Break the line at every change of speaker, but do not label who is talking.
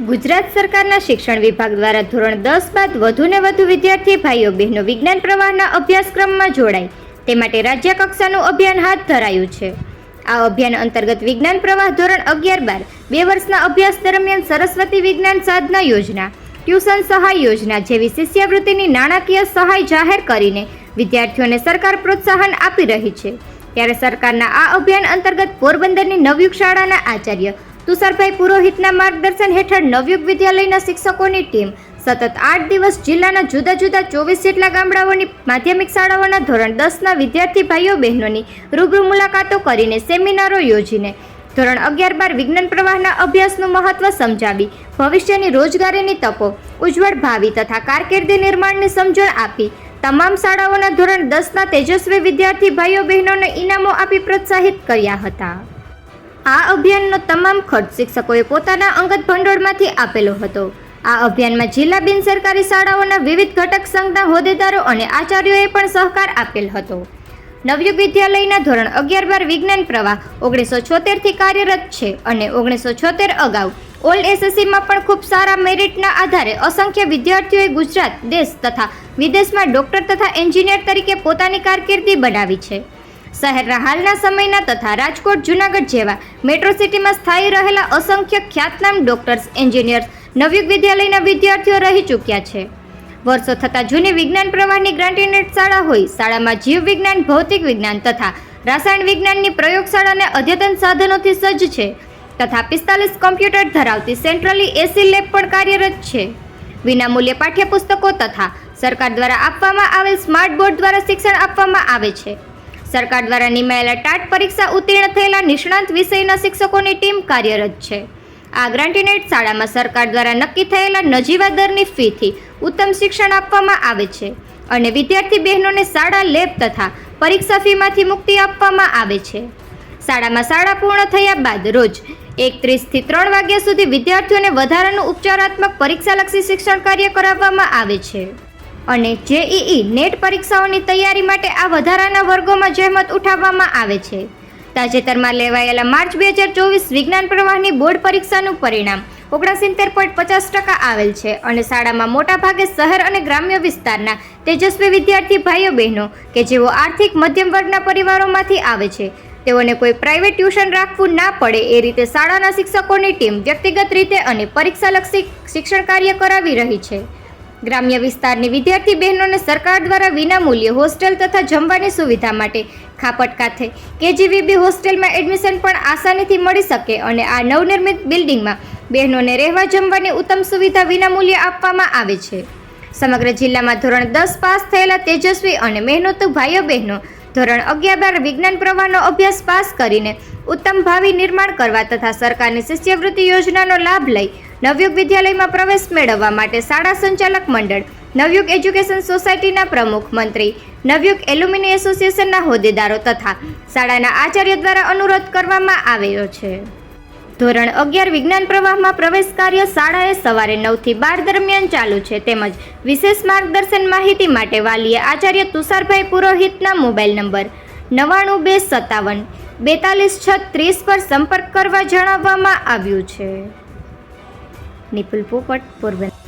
ગુજરાત સરકારના શિક્ષણ વિભાગ દ્વારા ધોરણ દસ બાદ વધુને વધુ વિદ્યાર્થી ભાઈઓ, બહેનો, વિજ્ઞાન પ્રવાહના અભ્યાસક્રમમાં જોડાય. તે માટે રાજ્ય કક્ષાનું અભિયાન હાથ ધરાયું છે. આ અભિયાન અંતર્ગત વિજ્ઞાન પ્રવાહ ધોરણ અગિયાર બાર, બે વર્ષના અભ્યાસ દરમિયાન સરસ્વતી વિજ્ઞાન સાધના યોજના, ટ્યુશન સહાય યોજના જેવી શિષ્યવૃત્તિની નાણાકીય સહાય જાહેર કરીને વિદ્યાર્થીઓને સરકાર પ્રોત્સાહન આપી રહી છે. ત્યારે સરકારના આ અભિયાન અંતર્ગત પોરબંદરની નવયુગ શાળાના આચાર્ય તુષારભાઈ પુરોહિતના માર્ગદર્શન હેઠળ નવયુગ વિદ્યાલયના શિક્ષકોની ટીમ સતત આઠ દિવસ જિલ્લાના જુદા જુદા ચોવીસ જેટલા ગામડાઓની માધ્યમિક શાળાઓના ધોરણ દસના વિદ્યાર્થી ભાઈઓ બહેનોની રૂબરૂ મુલાકાતો કરીને સેમિનારો યોજીને ધોરણ અગિયાર બાર વિજ્ઞાન પ્રવાહના અભ્યાસનું મહત્વ સમજાવી, ભવિષ્યની રોજગારીની તકો ઉજ્જવળ ભાવિ તથા કારકિર્દી નિર્માણની સમજણ આપી, તમામ શાળાઓના ધોરણ દસના તેજસ્વી વિદ્યાર્થી ભાઈઓ બહેનોને ઇનામો આપી પ્રોત્સાહિત કર્યા હતા. આ અભિયાનનો તમામ ખર્ચ શિક્ષકોએ પોતાના અંગત ભંડોળમાંથી આપેલો હતો. આ અભિયાનમાં જિલ્લા બિન સરકારી શાળાઓના વિવિધ ઘટક સંઘના હોદ્દેદારો અને આચાર્યોએ પણ સહકાર આપેલ હતો. નવયુગ વિદ્યાલયના ધોરણ અગિયાર બાર વિજ્ઞાન પ્રવાહ ઓગણીસો છોતેરથી કાર્યરત છે અને ઓગણીસો છોતેર અગાઉ ઓલ્ડ એસએસસીમાં પણ ખૂબ સારા મેરિટના આધારે અસંખ્ય વિદ્યાર્થીઓએ ગુજરાત, દેશ તથા વિદેશમાં ડોક્ટર તથા એન્જિનિયર તરીકે પોતાની કારકિર્દી બનાવી છે. શહેરના હાલના સમયના તથા રાજકોટ, જૂનાગઢ જેવા મેટ્રો સિટીમાં સ્થાયી રહેલા અસંખ્ય ખ્યાતનામ ડોક્ટર્સ, એન્જિનિયર્સ, નવયુગ વિદ્યાલયના વિદ્યાર્થીઓ રહી ચૂક્યા છે. વર્ષો થતાં જૂની વિજ્ઞાન પ્રવાહની ગ્રાન્ટીનેટ શાળા હોય, શાળામાં જીવ વિજ્ઞાન, ભૌતિક વિજ્ઞાન તથા રાસાયણ વિજ્ઞાનની પ્રયોગશાળાને અદ્યતન સાધનોથી સજ્જ છે તથા પિસ્તાલીસ કોમ્પ્યુટર ધરાવતી સેન્ટ્રલી એસી લેબ પણ કાર્યરત છે. વિનામૂલ્યે પાઠ્યપુસ્તકો તથા સરકાર દ્વારા આપવામાં આવેલ સ્માર્ટ બોર્ડ દ્વારા શિક્ષણ આપવામાં આવે છે. સરકાર દ્વારા નિમાયેલા ટાટ પરીક્ષા ઉત્તીર્ણ થયેલા નિષ્ણાંત વિષયના શિક્ષકોની ટીમ કાર્યરત છે. આ ગ્રાન્ટીનેટ શાળામાં સરકાર દ્વારા નક્કી થયેલા નજીવા દરની ફીથી ઉત્તમ શિક્ષણ આપવામાં આવે છે અને વિદ્યાર્થી બહેનોને શાળા લેબ તથા પરીક્ષા ફીમાંથી મુક્તિ આપવામાં આવે છે. શાળામાં શાળા પૂર્ણ થયા બાદ રોજ એકત્રીસથી ત્રણ વાગ્યા સુધી વિદ્યાર્થીઓને વધારાનું ઉપચારાત્મક પરીક્ષાલક્ષી શિક્ષણ કાર્ય કરાવવામાં આવે છે. અને જેઈઈ નેટ પરીક્ષાઓની તૈયારી માટે આ વધારાના વર્ગોમાં જહેમત ઉઠાવવામાં આવે છે. તાજેતરમાં લેવાયેલા માર્ચ બે હજાર ચોવીસ વિજ્ઞાન પ્રવાહની બોર્ડ પરીક્ષાનું પરિણામ ઓગણસિત્તેર પોઈન્ટ પચાસ ટકા આવેલ છે અને શાળામાં મોટાભાગે શહેર અને ગ્રામ્ય વિસ્તારના તેજસ્વી વિદ્યાર્થી ભાઈઓ બહેનો કે જેઓ આર્થિક મધ્યમ વર્ગના પરિવારોમાંથી આવે છે, તેઓને કોઈ પ્રાઇવેટ ટ્યુશન રાખવું ના પડે એ રીતે શાળાના શિક્ષકોની ટીમ વ્યક્તિગત રીતે અને પરીક્ષાલક્ષી શિક્ષણ કાર્ય કરાવી રહી છે. ગ્રામ્ય વિસ્તારની વિદ્યાર્થી બહેનોને સરકાર દ્વારા વિનામૂલ્યે હોસ્ટેલ તથા જમવાની સુવિધા માટે ખાપટ કાથે કેજીવીબી હોસ્ટેલમાં એડમિશન પણ આસાનીથી મળી શકે અને આ નવનિર્મિત બિલ્ડિંગમાં બહેનોને રહેવા જમવાની ઉત્તમ સુવિધા વિનામૂલ્યે આપવામાં આવે છે. સમગ્ર જિલ્લામાં ધોરણ દસ પાસ થયેલા તેજસ્વી અને મહેનતુ ભાઈઓ બહેનો ધોરણ અગિયાર બાર વિજ્ઞાન પ્રવાહનો અભ્યાસ પાસ કરીને ઉત્તમ ભાવિ નિર્માણ કરવા તથા સરકારની શિષ્યવૃત્તિ યોજનાનો લાભ લઈ નવયુગ વિદ્યાલયમાં પ્રવેશ મેળવવા માટે શાળા સંચાલક મંડળ, નવયુગ એજ્યુકેશન સોસાયટીના પ્રમુખ મંત્રી, નવયુગ એલ્યુમિની એસોસિએશનના હોદ્દેદારો તથા શાળાના આચાર્ય દ્વારા અનુરોધ કરવામાં આવ્યો છે. ધોરણ અગિયાર વિજ્ઞાન પ્રવાહમાં પ્રવેશ કાર્ય શાળાએ સવારે નવથી બાર દરમિયાન ચાલુ છે. તેમજ વિશેષ માર્ગદર્શન માહિતી માટે વાલીએ આચાર્ય તુષારભાઈ પુરોહિતના મોબાઈલ નંબર નવ્વાણું બે સત્તાવન બેતાલીસ છત્રીસ પર સંપર્ક કરવા જણાવવામાં આવ્યું છે. નિપુલ પોપટ પોરબંદર